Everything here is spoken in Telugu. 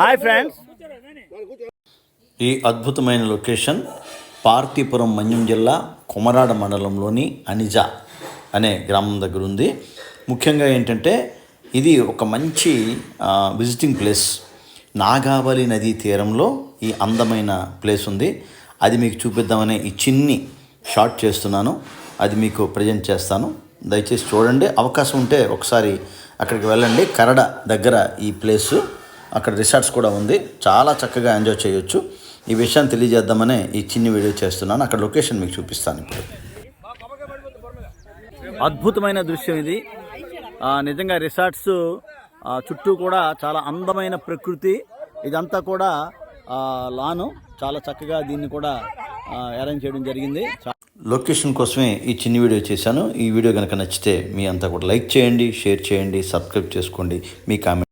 Hi friends. ఈ అద్భుతమైన లొకేషన్ పార్తీపురం మన్యం జిల్లా కొమరాడ మండలంలోని అనిజ అనే గ్రామం దగ్గర ఉంది. ముఖ్యంగా ఏంటంటే ఇది ఒక మంచి విజిటింగ్ ప్లేస్ నాగావళి నదీ తీరంలో ఈ అందమైన ప్లేస్ ఉంది. అది మీకు చూపిద్దామనే ఈ చిన్ని షార్ట్ చేస్తున్నాను. అది మీకు ప్రజెంట్ చేస్తాను. దయచేసి చూడండి. అవకాశం ఉంటే ఒకసారి అక్కడికి వెళ్ళండి. కరడ దగ్గర ఈ ప్లేసు అక్కడ రిసార్ట్స్ కూడా ఉంది. చాలా చక్కగా ఎంజాయ్ చేయొచ్చు. ఈ విషయాన్ని తెలియజేద్దామనే ఈ చిన్ని వీడియో చేస్తున్నాను. అక్కడ లొకేషన్ మీకు చూపిస్తాను ఇప్పుడు. అద్భుతమైన దృశ్యం ఇది. నిజంగా రిసార్ట్స్ చుట్టూ కూడా చాలా అందమైన ప్రకృతి. ఇదంతా కూడా లాను. చాలా చక్కగా దీన్ని కూడా అరేంజ్ చేయడం జరిగింది. లొకేషన్ కోసమే ఈ చిన్ని వీడియో చేశాను. ఈ వీడియో కనుక నచ్చితే మీ అంతా కూడా లైక్ చేయండి షేర్ చేయండి సబ్స్క్రైబ్ చేసుకోండి. మీ కామెంట్